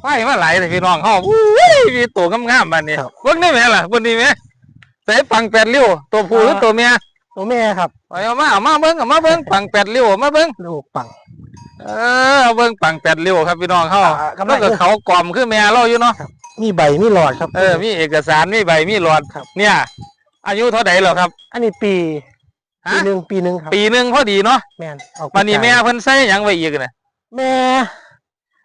ไฟมาไหลเลยพี่น้องเฮาอุ้ยมีตัวงามๆบัดนี้ครับ เบิ่งได้ไหมล่ะเบิ่งนี่ไหมใส่ปังแปดริ้วตัวผู้หรือตัวเมียตัวแม่ครับไปเอามาเอามาเบิ่งเอามาเบิ่งปังแปดริ้วเอามาเบิ่งลูกปัง เออเอาเบิ่งปังแปดริ้วครับพี่น้องเฮาอ่ากำลัแล้วงก็เขากล่อมคือแม่เราอยู่เนาะมีใบมีหลอดครับ เออมีเอกสารมีใบมีหลอดครับ เนี่ย อายุเท่าใดแล้วครับ อันนี้ปี ฮะ ปีหนึ่งปีหนึ่งครับปีหนึงพอดีเนาะแม่นออกบัดนี้แม่เพิ่นใส่หยังไว้อีกน่ะแม่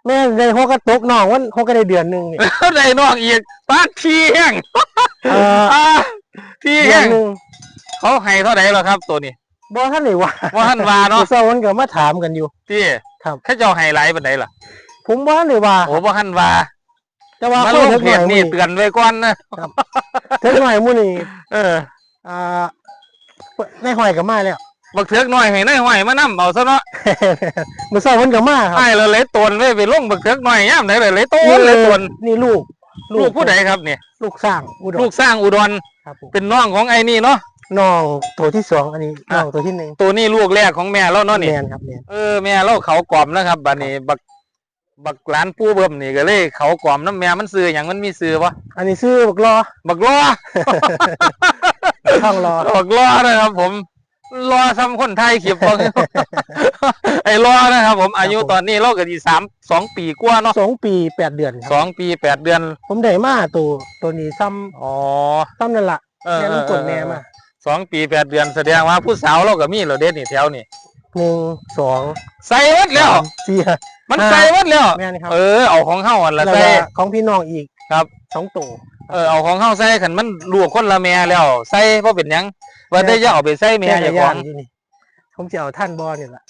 แม่ในหัวกระตกน้องวันหัวกระได้เดือนหนึ่งนี่ แล้วได้น้องอีกปาดที่แห้งเอ่ออ่าที่เดือแห้นงหนึ่งเขาให้เท่าใดแล้วครับตัวนี้บ่ท่านไหนว่าว่าท่านว่าเนาะเช้าวันก็มาถามกันอยู่ ที่ครับ เขาเจ้าให้หลายปานใดล่ะผมว่าเลยว่าโอ้บ่ท่านว่าแต่ว่ามาคลนงเล็กเพหน่จอยนี่นี่เตือนไว้ก่อนนะเล็กหน่อยมื้อนี่เออ อ่าในหอยก็มาแล้ว บักเถือกน้อยให้นายห้อยมานํเอาซะเนาะมื้อเช้าวันก็มาครับให้แล้วเลยตนไว้ไปลงบักเถือกน้อยยามไหนเลยเลยตนเลยตนนี่ลูกลูกผู้ใดครับเนี่ยลูกสร้างอุดรลูกสร้างอุดรครับผมเป็นน้องของไอ้นี่เนาะ น้องตัวที่สองอันนี้อะ น้องตัวที่หนึ่งตัวนี้ลูกแรกของแม่เราเนาะนี่ แมนครับแมน เออแม่เราเขากล่อมนะครับบัดนี้บักบักหลานปู่เบิ่มนี่ก็เลยเขากล่อมน้ำแม่มันซื้อหยังมันมีซื้อบ่อันนี้ซื้อบักรอบักล้อข้างรอ บักล้อนะครับผม รอซ้ำคนไทยขีบไอ้ล้อนะครับ ผมอายุตอนนี้เราก็ดีสามสองปีกว่าเนาะสองปีแปดเดือนคสรับองปีแปดเดือน ผมได้มาตัวตัวนี้ซ้อ๋อำซ้ำนั่นละเออแม่เอต้องอกดแม่มาสองปีแปดเดือนแสดงว่าผู้สาวเราก็มีเหรอเด็ดนี่แถวนี่หนึ่งสองใส่หมดแล้วสามสี่มันห้าใส่หมดแล้วแม่นครับเออเอาของเฮาอันแล้ละวใส่ก็ของพี่น้องอีกครับสองตัวเออเอาของเฮาใส่ขันมันลูกคนละแม่แล้ว ใส่เพราะเป็นหยัง ว่าได้จะเอาไปใส่แม่แม่อย่าของ นี่ผมจะเอาท่านบอเนี่ยแหละ